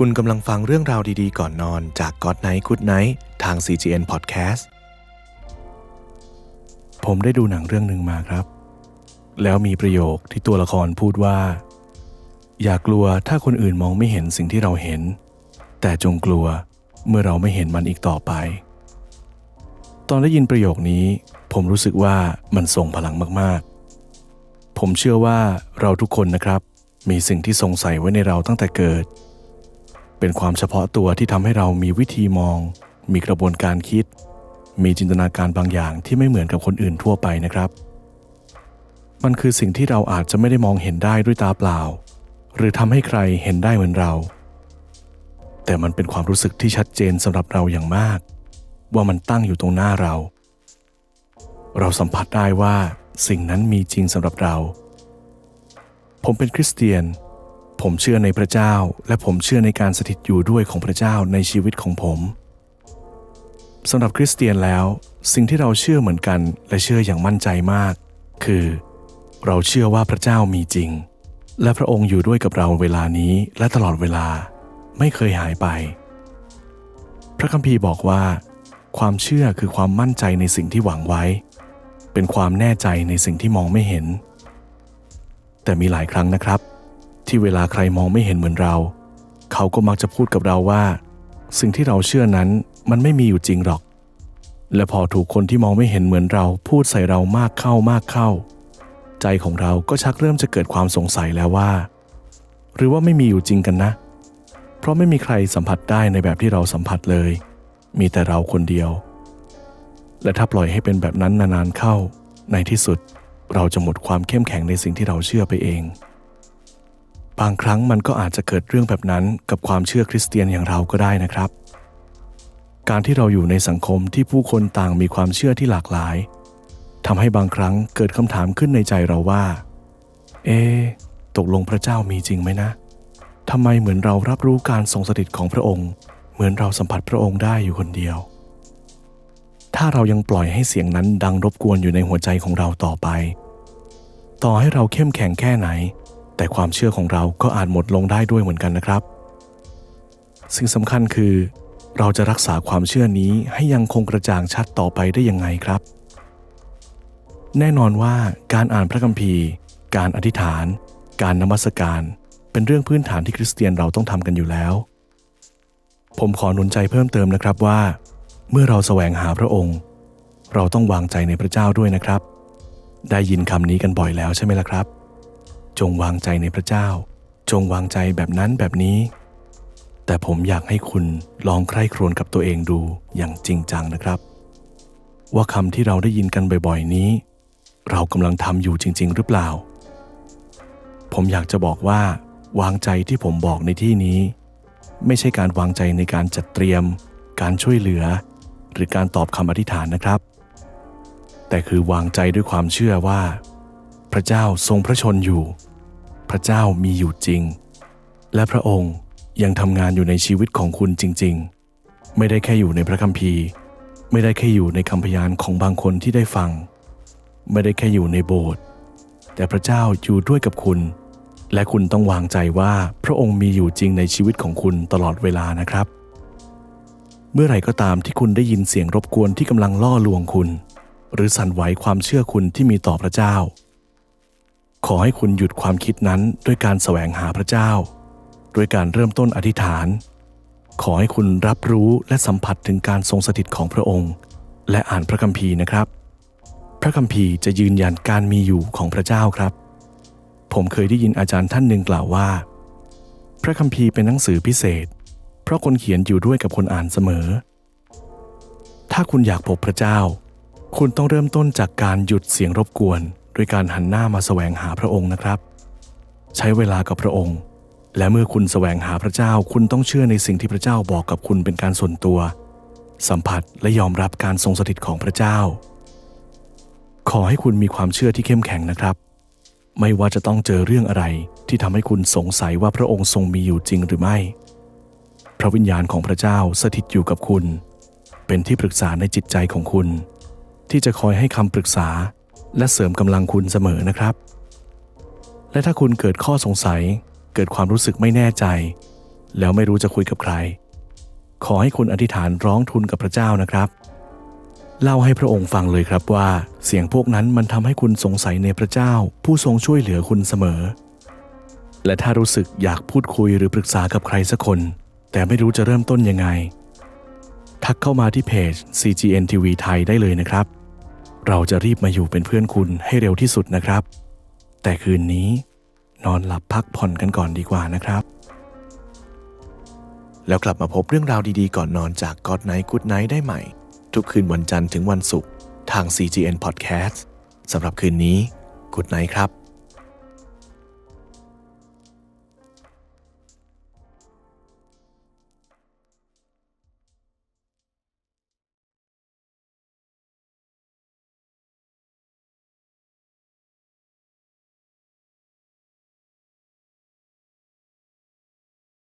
คุณกำลังฟังเรื่องราวดีๆ ก่อนนอนจาก God Night Good Night ทาง CGN Podcast ผมได้ดูหนังเรื่องหนึ่งมาครับ แล้วมีประโยคที่ตัวละครพูดว่า อย่ากลัวถ้าคนอื่นมองไม่เห็นสิ่งที่เราเห็น แต่จงกลัวเมื่อเราไม่เห็นมันอีกต่อไป ตอนได้ยินประโยคนี้ ผมรู้สึกว่ามันส่งพลังมากๆ ผมเชื่อว่าเราทุกคนนะครับ มีสิ่งที่สงสัยไว้ในเราตั้งแต่เกิด เป็นความเฉพาะตัวที่ทำให้เรามีวิธีมอง มีกระบวนการคิด มีจินตนาการบางอย่างที่ไม่เหมือนกับคนอื่นทั่วไปนะครับ มันคือสิ่งที่เราอาจจะไม่ได้มองเห็นได้ด้วยตาเปล่า หรือทำให้ใครเห็นได้เหมือนเรา แต่มันเป็นความรู้สึกที่ชัดเจนสำหรับเราอย่างมาก ว่ามันตั้งอยู่ตรงหน้าเรา เราสัมผัสได้ว่าสิ่งนั้นมีจริงสำหรับเรา ผมเป็นคริสเตียน ผมเชื่อในพระเจ้า และผมเชื่อในการสถิตอยู่ด้วยของพระเจ้าในชีวิตของผมสำหรับคริสเตียนแล้ว สิ่งที่เราเชื่อเหมือนกัน และเชื่ออย่างมั่นใจมาก คือ เราเชื่อว่าพระเจ้ามีจริง และพระองค์อยู่ด้วยกับเราเวลานี้และตลอดเวลาไม่เคยหายไป พระคัมภีร์บอกว่า ความเชื่อคือความมั่นใจในสิ่งที่หวังไว้ เป็นความแน่ใจในสิ่งที่มองไม่เห็น แต่มีหลายครั้งนะครับ ที่เวลาใครมองไม่เห็นเหมือนเรา เขาก็มักจะพูดกับเราว่า สิ่งที่เราเชื่อนั้นมันไม่มีอยู่จริงหรอก และพอถูกคนที่มองไม่เห็นเหมือนเราพูดใส่เรามากเข้ามากเข้า ใจของเราก็ชักเริ่มจะเกิดความสงสัยแล้วว่า หรือว่าไม่มีอยู่จริงกันนะ เพราะไม่มีใครสัมผัสได้ในแบบที่เราสัมผัสเลย มีแต่เราคนเดียว และถ้าปล่อยให้เป็นแบบนั้นนานๆเข้า ในที่สุดเราจะหมดความเข้มแข็งในสิ่งที่เราเชื่อไปเอง บางครั้งมันก็อาจจะเกิดเรื่องแบบนั้นกับความเชื่อคริสเตียนอย่างเราก็ได้นะครับ การที่เราอยู่ในสังคมที่ผู้คนต่างมีความเชื่อที่หลากหลายทำให้บางครั้งเกิดคำถามขึ้นในใจเราว่า เอ ตกลงพระเจ้ามีจริงไหมนะทำไมเหมือนเรารับรู้การทรงสถิตของพระองค์ เหมือนเราสัมผัสพระองค์ได้อยู่คนเดียว ถ้าเรายังปล่อยให้เสียงนั้นดังรบกวนอยู่ในหัวใจของเราต่อไป ต่อให้เราเข้มแข็งแค่ไหน แต่ความเชื่อของเราก็อาจหมดลงได้ด้วยเหมือนกันนะครับ สิ่งสำคัญคือ เราจะรักษาความเชื่อนี้ให้ยังคงกระจ่างชัดต่อไปได้ยังไงครับ แน่นอนว่าการอ่านพระคัมภีร์ การอธิษฐาน การนมัสการ เป็นเรื่องพื้นฐานที่คริสเตียนเราต้องทำกันอยู่แล้ว ผมขอหนุนใจเพิ่มเติมนะครับว่า เมื่อเราแสวงหาพระองค์ เราต้องวางใจในพระเจ้าด้วยนะครับ ได้ยินคำนี้กันบ่อยแล้วใช่ไหมล่ะครับ จงวางใจในพระเจ้า จงวางใจแบบนั้นแบบนี้ แต่ผมอยากให้คุณลองใคร่ครวญกับตัวเองดูอย่างจริงจังนะครับ ว่าคำที่เราได้ยินกันบ่อยๆนี้ เรากำลังทำอยู่จริง ๆ หรือเปล่า ผมอยากจะบอกว่า วางใจที่ผมบอกในที่นี้ ไม่ใช่การวางใจในการจัดเตรียม การช่วยเหลือ หรือการตอบคำอธิษฐานนะครับ แต่คือวางใจด้วยความเชื่อว่า พระเจ้าทรงพระชนอยู่ พระเจ้ามีอยู่จริง และพระองค์ยังทำงานอยู่ในชีวิตของคุณจริง ๆ ไม่ได้แค่อยู่ในพระคัมภีร์ ไม่ได้แค่อยู่ในคำพยานของบางคนที่ได้ฟัง ไม่ได้แค่อยู่ในโบสถ์แต่พระเจ้าอยู่ด้วยกับคุณ และคุณต้องวางใจว่าพระองค์มีอยู่จริงในชีวิตของคุณตลอดเวลานะครับ เมื่อไหร่ก็ตามที่คุณได้ยินเสียงรบกวนที่กำลังล่อลวงคุณ หรือสั่นไหวความเชื่อคุณที่มีต่อพระเจ้า ขอให้คุณหยุดความคิดนั้นด้วยการแสวงหาพระเจ้า ด้วยการเริ่มต้นอธิษฐาน ขอให้คุณรับรู้และสัมผัสถึงการทรงสถิตของพระองค์ และอ่านพระคัมภีร์นะครับ พระคัมภีร์จะยืนยันการมีอยู่ของพระเจ้าครับ ผมเคยได้ยินอาจารย์ท่านหนึ่งกล่าวว่า พระคัมภีร์เป็นหนังสือพิเศษ เพราะคนเขียนอยู่ด้วยกับคนอ่านเสมอ ถ้าคุณอยากพบพระเจ้า คุณต้องเริ่มต้นจากการหยุดเสียงรบกวน ด้วยการหันหน้ามาแสวงหาพระองค์นะครับ ใช้เวลากับพระองค์ และเมื่อคุณแสวงหาพระเจ้าคุณต้องเชื่อในสิ่งที่พระเจ้าบอกกับคุณเป็นการส่วนตัว สัมผัสและยอมรับการทรงสถิตของพระเจ้า ขอให้คุณมีความเชื่อที่เข้มแข็งนะครับ ไม่ว่าจะต้องเจอเรื่องอะไรที่ทำให้คุณสงสัยว่าพระองค์ทรงมีอยู่จริงหรือไม่ พระวิญญาณของพระเจ้าสถิตอยู่กับคุณ เป็นที่ปรึกษาในจิตใจของคุณ ที่จะคอยให้คำปรึกษา และเสริมกำลังคุณเสมอนะครับ และถ้าคุณเกิดข้อสงสัย เกิดความรู้สึกไม่แน่ใจ แล้วไม่รู้จะคุยกับใคร ขอให้คุณอธิษฐานร้องทุนกับพระเจ้านะครับ เล่าให้พระองค์ฟังเลยครับว่า เสียงพวกนั้นมันทำให้คุณสงสัยในพระเจ้า ผู้ทรงช่วยเหลือคุณเสมอ และถ้ารู้สึกอยากพูดคุยหรือปรึกษากับใครสักคน แต่ไม่รู้จะเริ่มต้นยังไง ทักเข้ามาที่เพจ CGN TV ไทยได้เลยนะครับ เราจะรีบมาอยู่เป็นเพื่อนคุณให้เร็วที่สุดนะครับ แต่คืนนี้นอนหลับพักผ่อนกันก่อนดีกว่านะครับ แล้วกลับมาพบเรื่องราวดีๆ ก่อนนอนจาก God Night Good Night ได้ใหม่ ทุกคืนวันจันทร์ถึงวันศุกร์ทาง CGN Podcast สำหรับคืนนี้ Good Night ครับ